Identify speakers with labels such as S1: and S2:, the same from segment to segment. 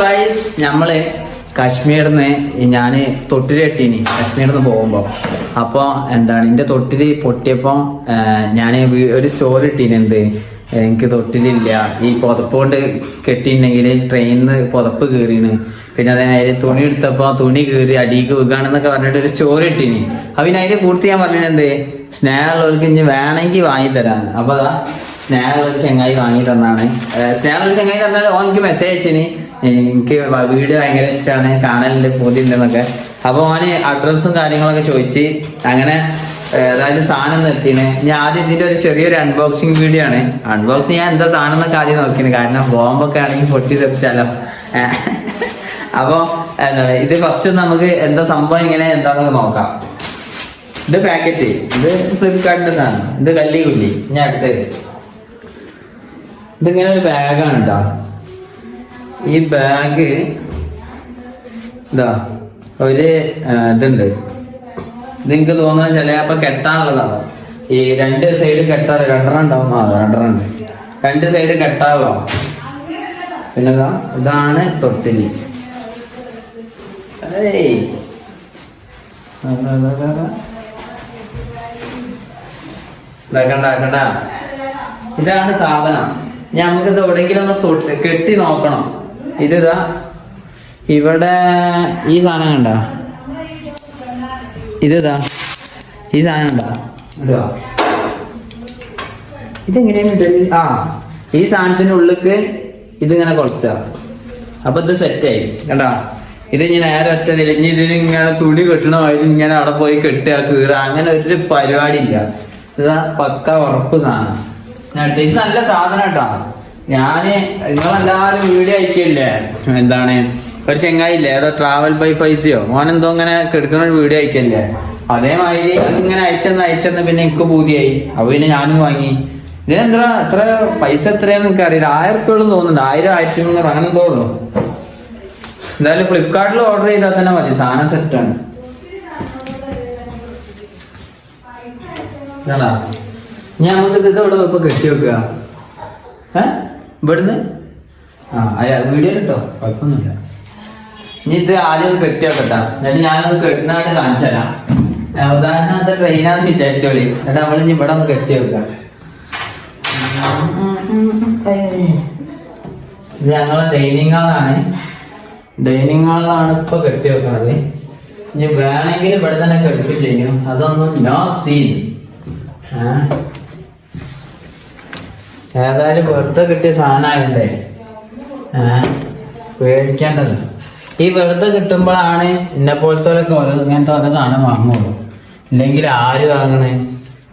S1: Guys നമ്മൾ കാശ്മീരിൽ നിന്ന് ഞാൻ തൊട്ടിൽ കെട്ടീനി. കാശ്മീരിൽ നിന്ന് പോകുമ്പോൾ അപ്പോൾ എന്താണ് എന്റെ തൊട്ടിൽ പൊട്ടിയപ്പോൾ ഞാൻ ഒരു സ്റ്റോറി ഇട്ടീനി എന്ത് എനിക്ക് തൊട്ടിലില്ല. ഈ പുതപ്പ് കൊണ്ട് കെട്ടിയിട്ടുണ്ടെങ്കിൽ ട്രെയിനിൽ നിന്ന് പുതപ്പ് കയറിന് പിന്നെ അതേമാതിരി തുണി എടുത്തപ്പോൾ തുണി കീറി അടിക്ക് വീകാണെന്നൊക്കെ പറഞ്ഞിട്ട് ഒരു സ്റ്റോറി ഇട്ടീനി. അപ്പം പിന്നെ അതിന്റെ കൂടുതൽ ഞാൻ പറഞ്ഞത് എന്ത് സ്നേഹമുള്ളവർക്ക് ഇനി വേണമെങ്കിൽ വാങ്ങി തരാൻ അപ്പോൾ അതാ സ്നേഹമുള്ള ചെങ്ങായി വാങ്ങി തന്നാണ്. സ്നേഹമുള്ള ചെങ്ങായി തന്നാൽ ഓൻ എനിക്ക് മെസ്സേജ് അയച്ചിന്. എനിക്ക് വ- വീട് ഭയങ്കര ഇഷ്ടമാണ് കാണലുണ്ട് പൂതിണ്ടെന്നൊക്കെ അപ്പൊ ഓന് അഡ്രസ്സും കാര്യങ്ങളൊക്കെ ചോദിച്ച് അങ്ങനെ ഏതായാലും സാധനം നിർത്തിന് ഞാൻ ആദ്യം ഇതിന്റെ ഒരു ചെറിയൊരു അൺബോക്സിങ് വീഡിയോ ആണ്. അൺബോക്സിങ് ഞാൻ എന്താ സാധനം എന്നൊക്കെ ആദ്യം നോക്കിന്. കാരണം ബോംബൊക്കെ ആണെങ്കിൽ പൊട്ടി തെറിച്ചാലോ ഏഹ് അപ്പൊ എന്താണ് ഇത് ഫസ്റ്റ് നമുക്ക് എന്താ സംഭവം ഇങ്ങനെ എന്താണെന്ന് നോക്കാം. ഇത് പാക്കറ്റ് ഇത് ഫ്ലിപ്കാർട്ടിൽ നിന്നാണ് ഇത് കല്ലി കുല്ലി. ഞാൻ അടുത്തത്. ഇതിങ്ങനെ ഒരു ബാഗാണ് കേട്ടോ ഈ ബാഗ് ഇതാ ഒരു ഇതുണ്ട്. നിങ്ങൾക്ക് തോന്നുന്ന തോന്നുന്നത് ചിലപ്പോ കെട്ടാനുള്ളതാണ്. ഈ രണ്ട് സൈഡ് കെട്ടാ രണ്ടെണ്ണം ഉണ്ടാവും. ആ രണ്ടെണ്ണം രണ്ട് സൈഡ് കെട്ടാനുള്ളതാണ്. പിന്നെ ഇതാ ഇതാണ് തൊട്ടിലി ഇതാണ് സാധനം. നമുക്ക് ഇത് എവിടെയെങ്കിലും ഒന്ന് കെട്ടി നോക്കണം. ഇതിതാ. ഇവിടെ ഈ സാധനം കണ്ട? ഇതാ ഈ സാധനം കണ്ട? ഇതാ. ഇതെങ്ങനെയാണ്? ആ ഈ സാധനത്തിന്റെ ഉള്ളിക്ക് ഇതിങ്ങനെ കൊളുത്തുക. അപ്പൊ ഇത് സെറ്റായി കണ്ടാ? ഇത് ഇനി നേരെ ഒറ്റ ഇനി ഇതിന് ഇങ്ങനെ തുണി കെട്ടണ ഇങ്ങനെ അവിടെ പോയി കെട്ടുക കീറുക അങ്ങനെ ഒരു പരിപാടി ഇല്ല ഇതാ പക്ക ഉറപ്പ് സാധനം. ഇത് നല്ല സാധനം കേട്ടോ. ഞാൻ നിങ്ങളെല്ലാരും വീഡിയോ അയക്കില്ലേ എന്താണ്? ഒരു ചെങ്ങായില്ലേ ഏതോ ട്രാവൽ ബൈ ഫൈസിയോ മോൻ എന്തോ ഇങ്ങനെ കെടുക്കുന്ന ഒരു വീഡിയോ അയക്കല്ലേ അതേമാതിരി ഇങ്ങനെ അയച്ചെന്ന് അയച്ചെന്ന് പിന്നെ എനിക്ക് പൂതിയായി. അപ്പൊ പിന്നെ ഞാനും വാങ്ങി. ഇതിനെന്താ എത്ര പൈസ എത്രയാന്ന് എനിക്ക് അറിയില്ല ആയിരം റുപ്യോളം തോന്നുന്നുണ്ട്. ആയിരം ആയിരത്തി മുന്നൂറ് അങ്ങനെ എന്തോ ഉള്ളു. എന്തായാലും ഫ്ലിപ്കാർട്ടിൽ ഓർഡർ ചെയ്താൽ തന്നെ മതി. സാധനം സെറ്റാണ് ഞാൻ നമുക്ക് ഇത് ഇവിടെ ഇപ്പൊ കെട്ടി വെക്കുക ഏ? ഇവിടുന്ന്? ആ അയ്യ വീഡിയോ കിട്ടോ കുഴപ്പമൊന്നുമില്ല. ഇനി ഇത് ആദ്യം ഒന്ന് കെട്ടി വെക്കട്ടാ എന്നിട്ട് ഞാനൊന്ന് കെട്ടുന്നതായിട്ട് കാണിച്ചു തരാം. ഉദാഹരണം അത് ട്രെയിനാന്ന് വിചാരിച്ചോളി. എന്നിട്ട് നമ്മളിനി ഇവിടെ ഒന്ന് കെട്ടി വെക്കാം ഇത് ഞങ്ങളെ ഡൈനിങ് ഹാളാണ് ഡൈനിങ് ഹാളിലാണ് ഇപ്പൊ കെട്ടി വെക്കുന്നത് ഇനി വേണമെങ്കിൽ ഇവിടെ തന്നെ കെട്ടി ചെയ്യും അതൊന്നും നോ സീൻ ഏതായാലും വെറുതെ കിട്ടിയ സാധനമായണ്ടേ. പേടിക്കേണ്ടല്ലോ. ഈ വെറുതെ കിട്ടുമ്പോഴാണ് എന്നെ പോലത്തെ ഓരോ ഇങ്ങനത്തെ ഓരോ സാധനം വാങ്ങുള്ളൂ. ഇല്ലെങ്കിൽ ആര് വാങ്ങണേ?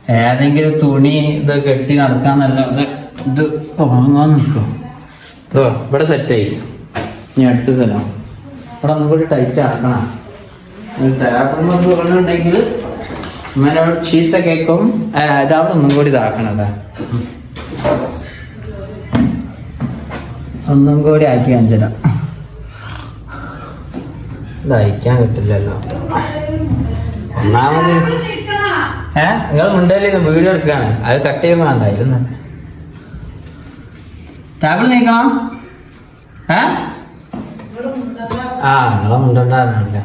S1: ഏതെങ്കിലും തുണി ഇത് കെട്ടി നടക്കാൻ നല്ല ഇത് വാങ്ങാൻ നിൽക്കും. ഓ ഇവിടെ സെറ്റായി ഞാൻ അടുത്ത സ്ഥലം. ഇവിടെ ഒന്നും കൂടി ടൈറ്റ് ആക്കണം. തേപ്പുമ്പോൾ പറഞ്ഞിട്ടുണ്ടെങ്കിൽ ഇങ്ങനെ ചീത്ത കേൾക്കും. ഇതവിടെ ഒന്നും കൂടി ഇതാക്കണതാ. ഒന്നും കൂടി ആക്കി അഞ്ചന ഇതയക്കാൻ കിട്ടില്ലല്ലോ. ഒന്നാമത് ഏ? നിങ്ങൾ മുണ്ടല്ലേ വീഡിയോ എടുക്കുകയാണ്. അത് കട്ട് ചെയ്യുന്ന വേണ്ട ഇരുന്ന്. ടേബിൾ നീക്കണം? ഏ? ആ നിങ്ങളെ മുണ്ടുണ്ടായിരുന്നില്ല.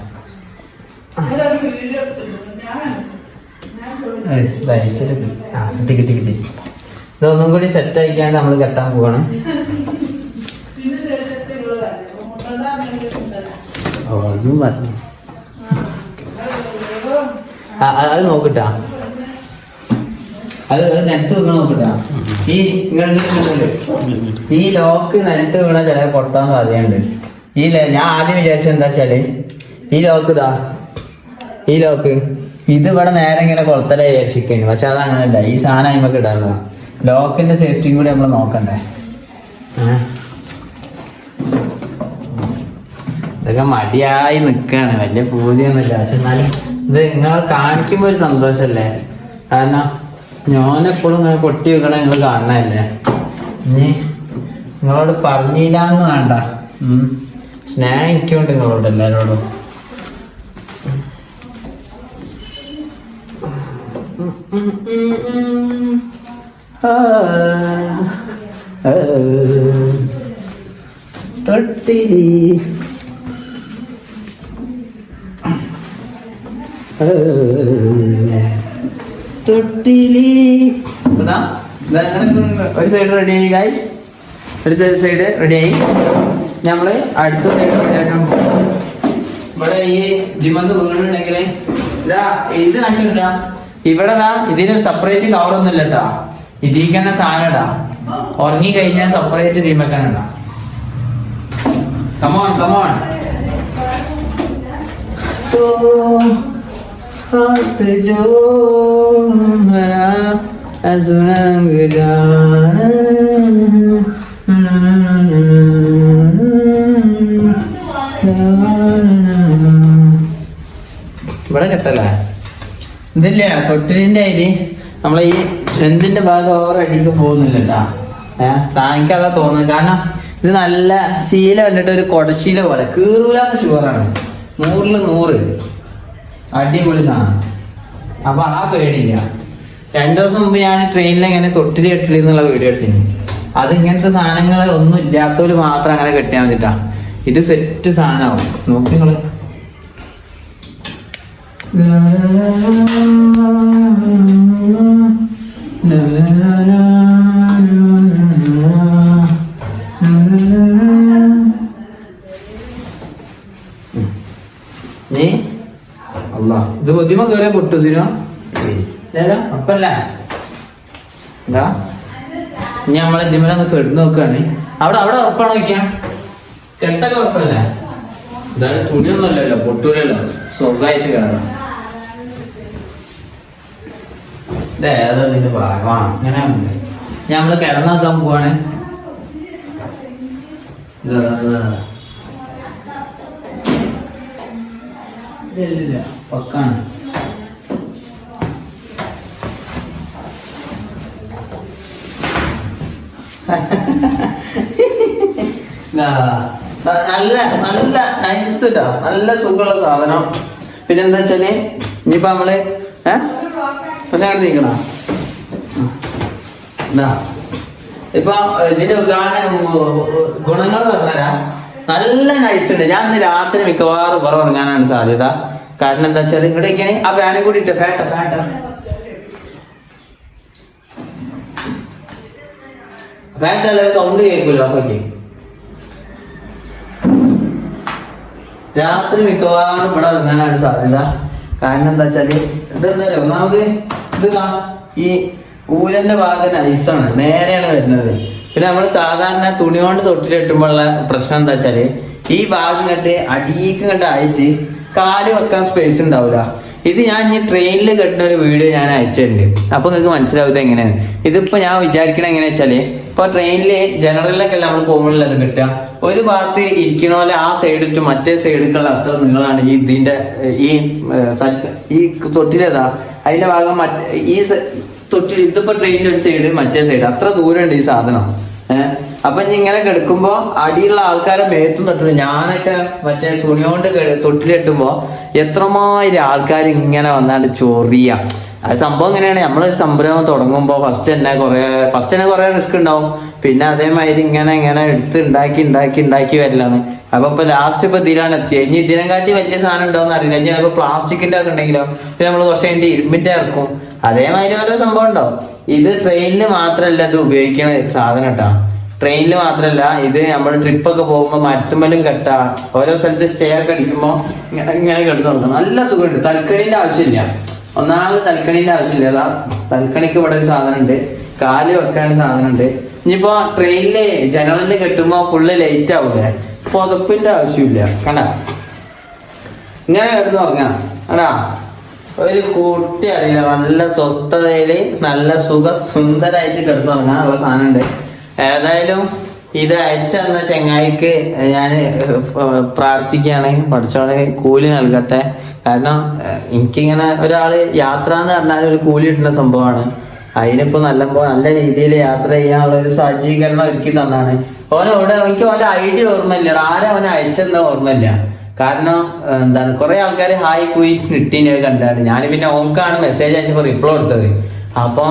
S1: ആ കിട്ടി കിട്ടി കിട്ടി. ഇതൊന്നും കൂടി സെറ്റ് ആയിക്കാണ്ട് നമ്മൾ കെട്ടാൻ പോവാണ്. അതും പറഞ്ഞു നോക്കട്ടാ. അത് അത് നിലത്ത് വീണ നോക്കട്ടാ. ഈ ഇങ്ങനെ ഈ ലോക്ക് നിലത്ത് വീണ ചില പൊട്ടാൻ സാധ്യതയുണ്ട്. ഈ ല- ഞാൻ ആദ്യം വിചാരിച്ചത് എന്താ വെച്ചാൽ ഈ ലോക്ക് ഇതാ. ഈ ലോക്ക് ഇത് ഇവിടെ നേരെ ഇങ്ങനെ കൊളത്തല വിചാരിച്ചിരിക്കുന്നു പക്ഷെ അത് അങ്ങനെയല്ല ഈ സാധനം നമുക്ക് ഇടാനുള്ളതാ. ലോക്കിന്റെ സേഫ്റ്റിയും കൂടി നമ്മൾ നോക്കണ്ടേ? ഇതൊക്കെ മടിയായി നിൽക്കാണ് വലിയ പൂജയൊന്നുമില്ല പക്ഷെ എന്നാലും ഇത് നിങ്ങൾ കാണിക്കുമ്പോ ഒരു സന്തോഷല്ലേ? കാരണം ഞാനെപ്പോഴും ഇങ്ങനെ പൊട്ടി വെക്കണ നിങ്ങൾ കാണണല്ലേ ഇനി നിങ്ങളോട് പറഞ്ഞില്ലാന്ന് വേണ്ട. ഉം. സ്നേഹം എനിക്കുണ്ട് നിങ്ങളോട് എല്ലാരോടും. ആ, ആ. തൊട്ടിലി. തൊട്ടിലി. ഒരു സൈഡ് റെഡി ആയി ഗൈസ് ഒരു സൈഡ് റെഡി ആയി. നമ്മൾ അടുത്ത സൈഡ് റെഡിയാക്കാൻ പോകും ഇവിടെ ഈ ജിമന്ത് വീണുണ്ടെങ്കിൽ ഇതാ ഇത് നക്കിട്ടാ ഇവിടെ ഇതിന് സെപ്പറേറ്റ് കവറൊന്നുമില്ല കേട്ടാ ഇതിക്കന്നെ സാധനം ഇടാം ഉറങ്ങി കഴിഞ്ഞാൽ സെപ്പറേറ്റ് തീമക്കാൻ ഇടാം കമോൺ കമോൺ ഇവിടെ കിട്ടല്ലേ? ഇതില്ല തൊട്ടിലിന്റെ അതിൽ നമ്മളെ ഈ എന്തിന്റെ ഭാഗം ഓവർ അടിക്ക് പോകുന്നില്ലട്ടാ ഏഹ് സാനിക്ക് അതാ തോന്നുന്നു കാരണം ഇത് നല്ല ശീല കണ്ടിട്ട് ഒരു കൊടശീല പോലെ കീറൂലാന്ന് ഷുവറാണ് നൂറിൽ നൂറ് അടിപൊളി സാധനം അപ്പൊ ആ പേടിയില്ല രണ്ടു ദിവസം മുമ്പ് ഞാൻ ട്രെയിനിൽ ഇങ്ങനെ തൊട്ടിരി കെട്ടില്ല എന്നുള്ള വീഡിയോ ഇട്ടിന് അത് ഇങ്ങനത്തെ സാധനങ്ങൾ ഒന്നും ഇല്ലാത്തവര് മാത്രം അങ്ങനെ കെട്ടിയാൽ മതിട്ടാ ഇത് സെറ്റ് സാധനമാവും നോക്കി നിങ്ങൾ നീ? അല്ല ഇത് ബുദ്ധിമ കയറിയ പൊട്ടു സിനോ. അപ്പല്ല എന്താ? ഇനി നമ്മളെ ജിമ്മിലൊന്ന് കെടുന്ന് നോക്കുകയാണ്. അവിടെ അവിടെ ഉറപ്പാണ് നോക്കിയാ കെട്ടൊക്കെ ഉറപ്പല്ലേ? ഇതാണ് തുണിയൊന്നുമല്ലല്ലോ പൊട്ടൂലല്ലോ. സുഖമായിട്ട് കയറാം ഇത് ഭാഗമാണ്. അങ്ങനെ നമ്മൾ കിടന്നാക്കാൻ പോവാണ്. പക്കാണ്. നല്ല നല്ല നൈസ് ഇട്ടാ നല്ല സുഖമുള്ള സാധനം. പിന്നെന്താ വെച്ചാൽ ഇനിയിപ്പോ നമ്മൾ ഏഹ് പക്ഷെ അങ്ങനെ നീക്കണ ഇപ്പൊ ഇതിന്റെ ഉദാഹരണ ഗുണങ്ങൾ പറഞ്ഞുതരാം നല്ല നൈസ് ഉണ്ട്. ഞാൻ ഇന്ന് രാത്രി മിക്കവാറും കുറവ് ഉറങ്ങാനാണ് സാധ്യത. കാരണം എന്താ വെച്ചാൽ ഇവിടേക്ക് ആ ഫാനും കൂടി ഇട്ട് ഫാട്ട ഫാട്ട ഫാറ്റല്ല സൗണ്ട് കേൾക്കൂല രാത്രി മിക്കവാറും ഇവിടെ ഇറങ്ങാനാണ് സാധ്യത. കാരണം എന്താ വെച്ചാൽ ഇതെന്താ ഒന്നാമത് ഇത് ഈ ഊരന്റെ ഭാഗം നൈസാണ് നേരെയാണ് വരുന്നത്. പിന്നെ നമ്മൾ സാധാരണ തുണി കൊണ്ട് തൊട്ടിലിട്ടുമ്പോഴുള്ള പ്രശ്നം എന്താ വെച്ചാൽ ഈ ഭാഗം കണ്ട് അടിയിക്ക് കണ്ടായിട്ട് കാൽ വെക്കാൻ സ്പേസ് ഉണ്ടാവില്ല ഇത് ഞാൻ ഇനി ട്രെയിനിൽ കെട്ടുന്ന ഒരു വീഡിയോ ഞാൻ അയച്ചിട്ടുണ്ട്. അപ്പൊ നിങ്ങൾക്ക് മനസ്സിലാവും ഇത് എങ്ങനെയാണ്. ഇതിപ്പോ ഞാൻ വിചാരിക്കണ എങ്ങനെയാ വെച്ചാൽ ഇപ്പൊ ട്രെയിനിൽ ജനറലിലൊക്കെ നമ്മൾ പോകുമ്പോഴുള്ളത് കിട്ടുക. ഒരു ഭാഗത്ത് ഇരിക്കണ പോലെ ആ സൈഡ് ടു മറ്റേ സൈഡിലുള്ള അത്ര നിങ്ങളാണ് ഈ ഇതിന്റെ ഈ ഈ തൊട്ടിലേതാ അതിന്റെ ഭാഗം ഈ തൊട്ടിൽ ഇതിപ്പോ ട്രെയിനിന്റെ ഒരു സൈഡ് മറ്റേ സൈഡ് അത്ര ദൂരമുണ്ട് ഈ സാധനം. ഏഹ് അപ്പൊ ഇങ്ങനെ കിടക്കുമ്പോ അടിയുള്ള ആൾക്കാരെ മേത്തും തട്ടില്ല ഞാനൊക്കെ മറ്റേ തുണി കൊണ്ട് എത്രമാതിരി ആൾക്കാർ ഇങ്ങനെ വന്നാണ്ട് ചൊറിയ. അത് സംഭവം എങ്ങനെയാണ്? നമ്മളൊരു സംരംഭം തുടങ്ങുമ്പോ ഫസ്റ്റ് തന്നെ കുറെ ഫസ്റ്റ് തന്നെ കുറെ റിസ്ക് ഉണ്ടാവും. പിന്നെ അതേമാതിരി ഇങ്ങനെ ഇങ്ങനെ എടുത്ത് ഉണ്ടാക്കി ഉണ്ടാക്കി ഉണ്ടാക്കി വരലാണ്. അപ്പൊ ഇപ്പൊ ലാസ്റ്റ് ഇപ്പൊ ഇതിലാണ് എത്തിയത്. ഇനി ഇതിനെ കാട്ടി വലിയ സാധനം ഉണ്ടോന്ന് അറിയില്ല. ഇനി ചിലപ്പോ പ്ലാസ്റ്റിക്കിന്റെ ഒക്കെ ഉണ്ടെങ്കിലോ പിന്നെ നമ്മൾ കുറച്ച് കഴിഞ്ഞിട്ട് ഇരുമ്പിന്റെ ഇറക്കും. അതേമാതിരി ഓരോ സംഭവം ഉണ്ടാവും ഇത് ട്രെയിനിൽ മാത്രമല്ല ഇത് ഉപയോഗിക്കുന്ന സാധനം കേട്ടോ. ട്രെയിനിൽ മാത്രമല്ല ഇത് നമ്മൾ ട്രിപ്പൊക്കെ പോകുമ്പോൾ മരത്തുമ്പലും കെട്ട ഓരോ സ്ഥലത്ത് സ്റ്റേ ഒക്കെ അടിക്കുമ്പോൾ ഇങ്ങനെ ഇങ്ങനെ കിടന്നു തുടങ്ങും നല്ല സുഖമുണ്ട്. തൽക്കണീന്റെ ആവശ്യമില്ല. ഒന്നാമത് തൽക്കണീന്റെ ആവശ്യമില്ല. അതാ തൽക്കണിക്ക് ഇവിടെ ഒരു സാധനം ഉണ്ട്. കാൽ വെക്കാൻ സാധനം ഉണ്ട്. ഇനിയിപ്പോ ട്രെയിനിൽ ജനറലിൽ കെട്ടുമ്പോ ഫുള്ള് ലേറ്റ് ആവൂലേ? പുതപ്പിന്റെ ആവശ്യമില്ല. കണ്ട? ഇങ്ങനെ കിടന്ന് പറഞ്ഞാ കണ്ടാ? ഒരു കുട്ടി അറിയില്ല. നല്ല സ്വസ്ഥതയിൽ നല്ല സുഖ സുന്ദരായിട്ട് കിടന്നു ഉറങ്ങാനുള്ള സാധനം ഉണ്ട് ഏതായാലും ഇത് അയച്ചെന്ന ചെങ്ങായിക്ക് ഞാൻ പ്രാർത്ഥിക്കുകയാണ്. പഠിച്ചോളെ കൂലി നൽകട്ടെ. കാരണം എനിക്കിങ്ങനെ ഒരാൾ യാത്ര എന്ന് പറഞ്ഞാൽ ഒരു കൂലി കിട്ടുന്ന സംഭവമാണ്. അതിനിപ്പോ നല്ല നല്ല രീതിയിൽ യാത്ര ചെയ്യാനുള്ള ഒരു സജ്ജീകരണം ഒരുക്കി തന്നാണ്. ഓനോട് എനിക്ക് ഓന്റെ ഐഡിയ ഓർമ്മയില്ല. ആരും അവനെ അയച്ചെന്ന് ഓർമ്മയില്ല. കാരണം എന്താണ് കുറെ ആൾക്കാർ ഹായ് പോയി കിട്ടീനെ കണ്ടാണ്. ഞാൻ പിന്നെ ഓൻക്കാണ് മെസ്സേജ് അയച്ചപ്പോൾ റിപ്ലൈ കൊടുത്തത്. അപ്പൊ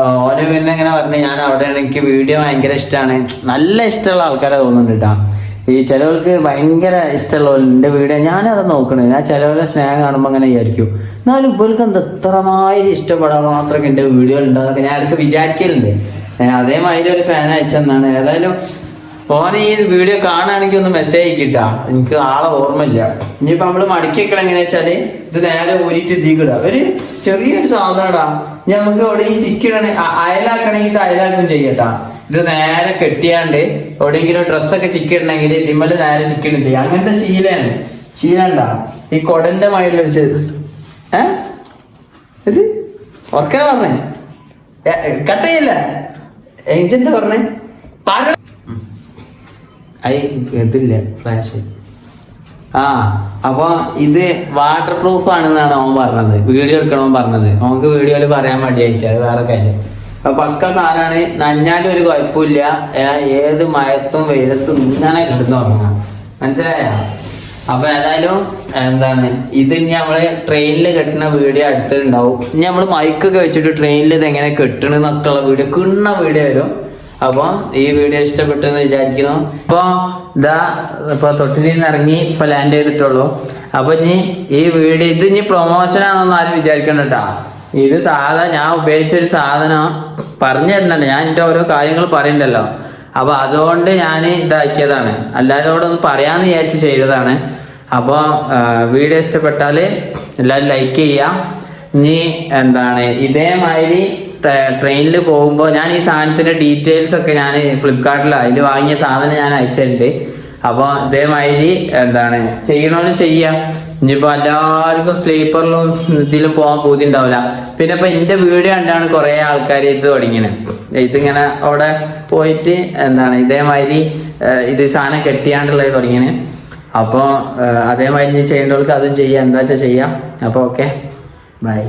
S1: ഓന ഓന് പിന്നെ ഇങ്ങനെ പറഞ്ഞു ഞാൻ അവിടെയാണ് എനിക്ക് വീഡിയോ ഭയങ്കര ഇഷ്ടമാണ് നല്ല ഇഷ്ടമുള്ള ആൾക്കാരെ തോന്നുന്നുണ്ട് കേട്ടാ ഈ ചിലവർക്ക് ഭയങ്കര ഇഷ്ടമുള്ള എന്റെ വീഡിയോ ഞാനത് നോക്കണേ. ഞാൻ ചിലവരെ സ്നേഹം കാണുമ്പോൾ അങ്ങനെ വിചാരിക്കും. എന്നാലും ഇവർക്ക് എന്താ ഇത്രമാതിരി ഇഷ്ടപ്പെടാൻ മാത്രമൊക്കെ എന്റെ വീഡിയോ ഉണ്ടെന്നൊക്കെ ഞാൻ ഇടയ്ക്ക് വിചാരിക്കലുണ്ട്. അതേമാതിരി ഒരു ഫാൻ അയച്ചെന്നാണ് ഏതായാലും ഓനെ ഈ വീഡിയോ കാണുകയാണെങ്കിൽ ഒന്ന് മെസ്സേജ് അയക്കിട്ട. എനിക്ക് ആളെ ഓർമ്മയില്ല. ഇനിയിപ്പോൾ നമ്മൾ മടക്കിയൊക്കെ എങ്ങനെയാ വെച്ചാൽ ഇത് നേരെ ഊരിട്ട് തീക്കിടുക ഒരു ചെറിയൊരു സാധനടാ. ഇനി നമുക്ക് ഇവിടെ ഈ ചിക്കിടണേ അയലാക്കണമെങ്കിൽ അയലാക്കും ചെയ്യട്ടാ. ഇത് നേരെ കെട്ടിയാണ്ട് എവിടെയെങ്കിലും ഡ്രസ്സൊക്കെ ചിക്കിടണമെങ്കിൽ ഇതിമ്മൽ നേരെ ചെയ്യാം. അങ്ങനത്തെ ശീലമാണ്. ശീലണ്ട ഈ കൊടന്റെ മയിലുള്ള ഒരു ഏ? ഇത്? ഓർക്കനെ പറഞ്ഞേ. കട്ട് ചെയ്യല്ല? ഏജന്റ് പറഞ്ഞേ? പറ ഐ ഇതില്ല ഫ്ലാഷ്. ആ അപ്പൊ ഇത് വാട്ടർ പ്രൂഫ് ആണെന്നാണ് അവൻ പറഞ്ഞത്. വീഡിയോ എടുക്കണമെന്ന് പറഞ്ഞത്. നമുക്ക് വീഡിയോയിൽ പറയാൻ മടിയായിട്ട് അത് വേറെ കാര്യം. പക്ക സാധനമാണ് നഞ്ഞാലും ഒരു കുഴപ്പമില്ല. ഏത് മയത്തും വെയിലത്തും ഇങ്ങനെ കിടന്നു തുടങ്ങാം മനസ്സിലായ? അപ്പൊ ഏതായാലും എന്താണ് ഇത് ഇനി നമ്മൾ ട്രെയിനിൽ കെട്ടുന്ന വീഡിയോ അടുത്തുണ്ടാവും ഇനി നമ്മൾ മൈക്കൊക്കെ വെച്ചിട്ട് ട്രെയിനിൽ ഇത് എങ്ങനെ കെട്ടണെന്നൊക്കെ ഉള്ള വീഡിയോ കിണ്ണ വീഡിയോ വരും. അപ്പൊ ഈ വീഡിയോ ഇഷ്ടപ്പെട്ടെന്ന് വിചാരിക്കുന്നു. അപ്പൊ ഇതാ ഇപ്പൊ തൊട്ടിലിൽ നിന്ന് ഇറങ്ങി ഇപ്പൊ ലാൻഡ് ചെയ്തിട്ടുള്ളൂ. അപ്പൊ ഇനി ഈ വീഡിയോ ഇത് ഇനി പ്രൊമോഷൻ ആണെന്നൊന്നും ആരും വിചാരിക്കണ്ട കേട്ടാ. ഇത് സാധാ ഞാൻ ഉപയോഗിച്ച ഒരു സാധനം പറഞ്ഞു തരുന്നുണ്ട് ഞാൻ എന്റെ ഓരോ കാര്യങ്ങൾ പറയണ്ടല്ലോ. അപ്പൊ അതുകൊണ്ട് ഞാൻ ഇതാക്കിയതാണ്. എല്ലാവരോടും ഒന്ന് പറയാന്ന് വിചാരിച്ച് ചെയ്തതാണ്. അപ്പൊ വീഡിയോ ഇഷ്ടപ്പെട്ടാൽ എല്ലാവരും ലൈക്ക് ചെയ്യാം. ഇനി എന്താണ്? ഇതേമാതിരി ട്രെയിനിൽ പോകുമ്പോൾ ഞാൻ ഈ സാധനത്തിന്റെ ഡീറ്റെയിൽസ് ഒക്കെ ഞാൻ ഫ്ലിപ്കാർട്ടിൽ അതിൽ വാങ്ങിയ സാധനം ഞാൻ അയച്ചിട്ടുണ്ട്. അപ്പോൾ ഇതേമാതിരി എന്താണ്? ചെയ്യണോന്ന് ചെയ്യാം. ഇനിയിപ്പോ എല്ലാവർക്കും സ്ലീപ്പറിലും ഇതിലും പോകാൻ പൂതി ഉണ്ടാവില്ല. പിന്നെ ഇപ്പൊ എന്റെ വീഡിയോ കണ്ടാണ് കുറെ ആൾക്കാർ ഇത് തുടങ്ങിയത് ഇതിങ്ങനെ അവിടെ പോയിട്ട് എന്താണ് ഇതേമാതിരി ഇത് സാധനം കെട്ടിയാണ്ടുള്ളത് തുടങ്ങിയത് അപ്പോൾ അതേമാതിരി ചെയ്യേണ്ടവർക്ക് അതും ചെയ്യാം. എന്താ വെച്ചാൽ ചെയ്യാം? അപ്പോൾ ഓക്കെ ബൈ